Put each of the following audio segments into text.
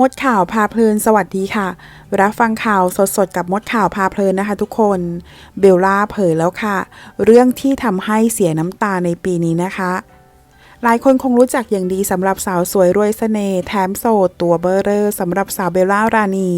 มดข่าวพาเพลินสวัสดีค่ะ รับฟังข่าวสดๆ กับมดข่าวพาเพลินนะคะทุกคน เบลล่าเผยแล้วค่ะ เรื่องที่ทำให้เสียน้ำตาในปีนี้นะคะ หลายคนคงรู้จักอย่างดีสำหรับสาวสวยรวยเสน่ห์แถมโสดตัวเบอร์เรอร์สำหรับสาวเบลล่ารานี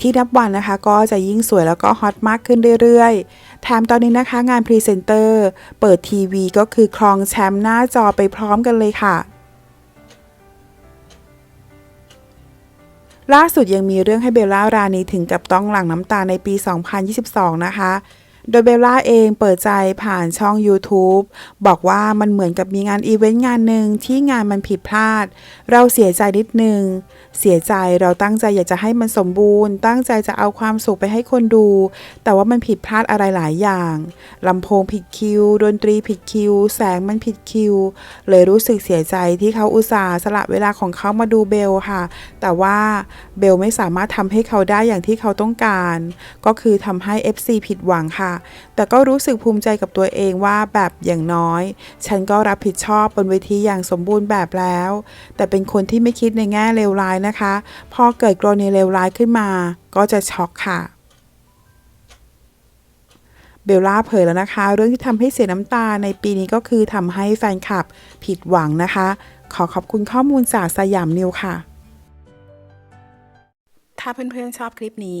ที่นับวันนะคะก็จะยิ่งสวยแล้วก็ฮอตมากขึ้นเรื่อยๆ แถมตอนนี้นะคะงานพรีเซนเตอร์ เปิดทีวีก็คือครองแชมป์หน้าจอไปพร้อมกันเลยค่ะ ล่าสุดยังมีเรื่องให้เบลล่ารานีถึงกับต้องหลั่งน้ำตาในปี 2022 นะคะ โดยเบลล่าเองเปิดใจผ่านช่อง YouTube บอกว่ามันเหมือนกับมีงานอีเวนต์งานหนึ่งที่งานมันผิดพลาด เราเสียใจนิดนึง เสียใจเราตั้งใจอยากจะให้มันสมบูรณ์ ตั้งใจจะเอาความสุขไปให้คนดู แต่ว่ามันผิดพลาดอะไรหลายอย่างลำโพงผิดคิว ดนตรีผิดคิว แสงมันผิดคิว เลยรู้สึกเสียใจที่เขาอุตส่าห์สละเวลาของเขามาดูเบลค่ะ แต่ว่าเบลไม่สามารถทำให้เขาได้อย่างที่เขาต้องการ ก็คือทำให้ FC ผิดหวังค่ะค่ะ แต่ก็รู้สึกภูมิใจกับตัวเองว่าแบบอย่างน้อย ฉันก็รับผิดชอบบนเวทีอย่างสมบูรณ์แบบแล้ว แต่เป็นคนที่ไม่คิดในแง่เลวร้ายนะคะ พอเกิดกรณีเลวร้ายขึ้นมา ก็จะช็อกค่ะเบลล่าเผยแล้วนะคะ เรื่องที่ทำให้เสียน้ำตาในปีนี้ก็คือทำให้แฟนคลับผิดหวังนะคะ ขอขอบคุณข้อมูลจากสยามนิวค่ะ ถ้าเพื่อนๆชอบคลิปนี้